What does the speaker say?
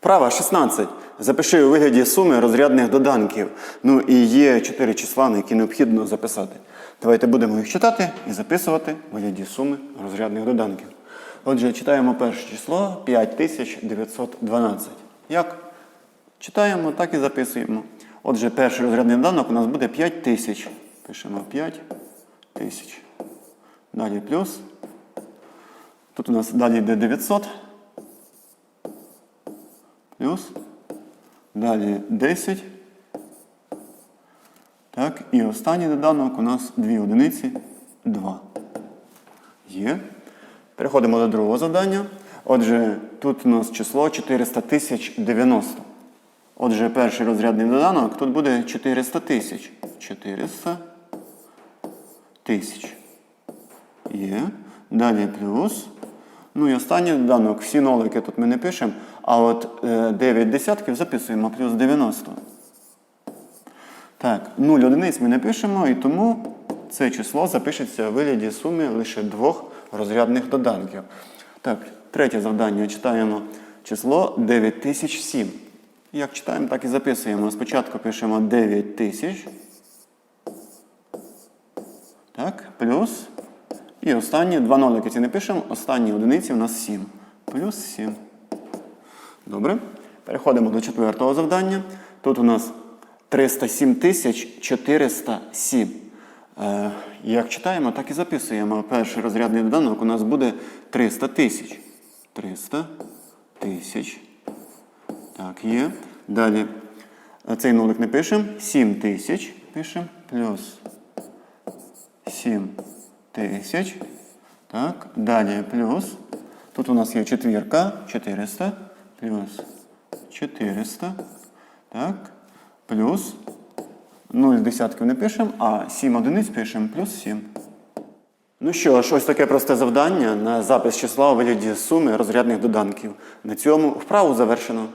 Вправа 16. Запиши у вигляді суми розрядних доданків. Ну і є чотири числа, на які необхідно записати. Давайте будемо їх читати і записувати у вигляді суми розрядних доданків. Отже, читаємо перше число 5912. Як? Читаємо, так і записуємо. Отже, перший розрядний доданок у нас буде 5000. Пишемо 5 тисяч. Далі плюс. Тут у нас далі йде 900. Плюс. Далі 10. Так, і останній доданок у нас 2 одиниці 2. Є. Переходимо до другого завдання. Отже, тут у нас число 400 тисяч 90. Отже, перший розрядний доданок тут буде 400 тисяч. 400 тисяч. Є. Далі плюс. Ну і останній доданок. Всі нолики тут ми не пишемо. А от е, 9 десятків записуємо плюс 90. Так, 0 одиниць ми не пишемо, і тому це число запишеться у вигляді суми лише двох розрядних доданків. Так, третє завдання читаємо число 9007. Як читаємо, так і записуємо. Спочатку пишемо 9000. Так, плюс. І останні два нолики ці не пишемо. Останні одиниці у нас 7. Плюс 7. Добре. Переходимо до четвертого завдання. Тут у нас 307 тисяч 407. Е, як читаємо, так і записуємо. Перший розрядний доданок у нас буде 300 тисяч. 300 тисяч. Так, є. Далі е, цей нулик не пишемо. 7 тисяч пишемо. Плюс 7 тисяч. Так, далі плюс. Тут у нас є четвірка, 400, плюс 400. Так, плюс 0 десятків не пишемо, а 7 одиниць пишемо, плюс 7. Ну що ж, ось таке просте завдання на запис числа у вигляді суми розрядних доданків. На цьому вправу завершено.